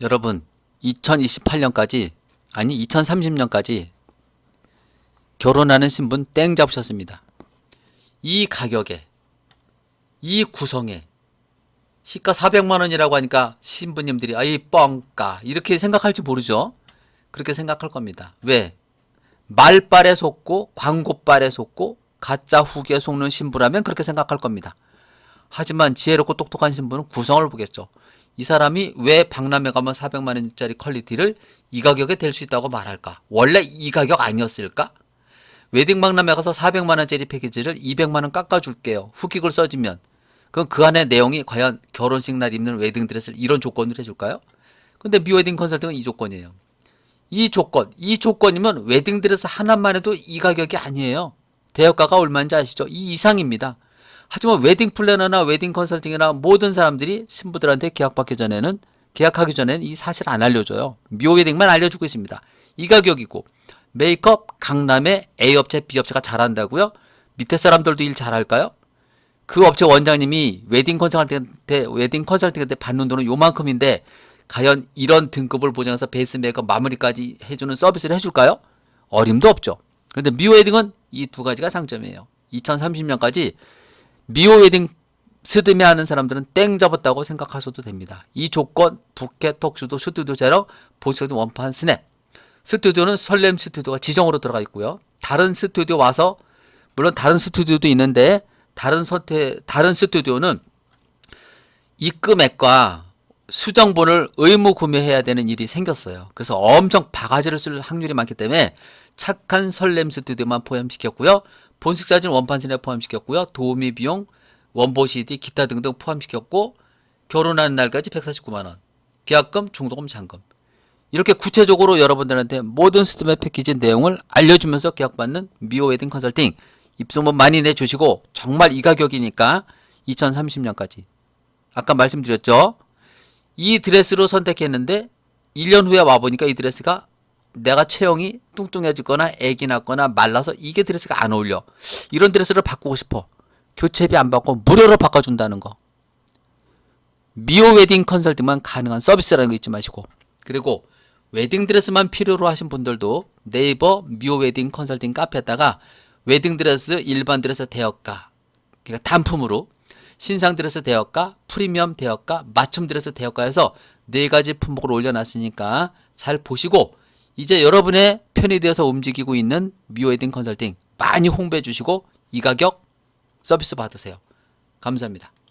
여러분 2028년까지 아니 2030년까지 결혼하는 신분 땡 잡으셨습니다. 이 가격에 이 구성에 시가 400만 원이라고 하니까 신부님들이 아이 뻥까 이렇게 생각할지 모르죠. 그렇게 생각할 겁니다. 왜? 말빨에 속고 광고빨에 속고 가짜 후기에 속는 신부라면 그렇게 생각할 겁니다. 하지만 지혜롭고 똑똑한 신부는 구성을 보겠죠. 이 사람이 왜 박람회 가면 400만 원짜리 퀄리티를 이 가격에 될 수 있다고 말할까? 원래 이 가격 아니었을까? 웨딩 박람회 가서 400만 원짜리 패키지를 200만 원 깎아줄게요. 후기글 써주면 그럼 그 안에 내용이 과연 결혼식 날 입는 웨딩 드레스를 이런 조건으로 해줄까요? 근데 미웨딩 컨설팅은 이 조건이에요. 이 조건, 이 조건이면 웨딩 드레스 하나만 해도 이 가격이 아니에요. 대여가가 얼마인지 아시죠? 이 이상입니다. 하지만 웨딩 플래너나 웨딩 컨설팅이나 모든 사람들이 신부들한테 계약받기 전에는 계약하기 전에는 이 사실 안 알려줘요. 미오 웨딩만 알려주고 있습니다. 이 가격이고 메이크업 강남의 A 업체 B 업체가 잘한다고요? 밑에 사람들도 일 잘할까요? 그 업체 원장님이 웨딩 컨설팅한테 웨딩 컨설팅한테 받는 돈은 요만큼인데 과연 이런 등급을 보장해서 베이스 메이크업 마무리까지 해주는 서비스를 해줄까요? 어림도 없죠. 근데 미오 웨딩은 이 두 가지가 장점이에요. 2030년까지 미오 웨딩 스드메 하는 사람들은 땡 잡았다고 생각하셔도 됩니다. 이 조건 부케 톡스도 스튜디오 제로 보시는 원판 스냅 스튜디오는 설렘 스튜디오가 지정으로 들어가 있고요. 다른 스튜디오 와서 물론 다른 스튜디오도 있는데 다른 선택 다른 스튜디오는 이 금액과 수정본을 의무 구매해야 되는 일이 생겼어요. 그래서 엄청 바가지를 쓸 확률이 많기 때문에 착한 설렘 스튜디오만 포함시켰고요. 본식 사진 원판신에 포함시켰고요. 도우미 비용, 원보 CD, 기타 등등 포함시켰고 결혼하는 날까지 149만 원. 계약금, 중도금, 잔금. 이렇게 구체적으로 여러분들한테 모든 스팀의 패키지 내용을 알려주면서 계약받는 미오 웨딩 컨설팅 입소문 많이 내주시고 정말 이 가격이니까 2030년까지 아까 말씀드렸죠 이 드레스로 선택했는데 1년 후에 와보니까 이 드레스가 내가 체형이 뚱뚱해지거나 애기 낳거나 말라서 이게 드레스가 안 어울려. 이런 드레스를 바꾸고 싶어. 교체비 안 받고 무료로 바꿔준다는 거. 미오 웨딩 컨설팅만 가능한 서비스라는 거 잊지 마시고. 그리고 웨딩 드레스만 필요로 하신 분들도 네이버 미오 웨딩 컨설팅 카페에다가 웨딩 드레스 일반 드레스 대여가 그러니까 단품으로 신상 드레스 대여가 프리미엄 대여가 맞춤 드레스 대여가에서 네 가지 품목을 올려놨으니까 잘 보시고 이제 여러분의 편이 되어서 움직이고 있는 미오 웨딩 컨설팅 많이 홍보해 주시고 이 가격 서비스 받으세요. 감사합니다.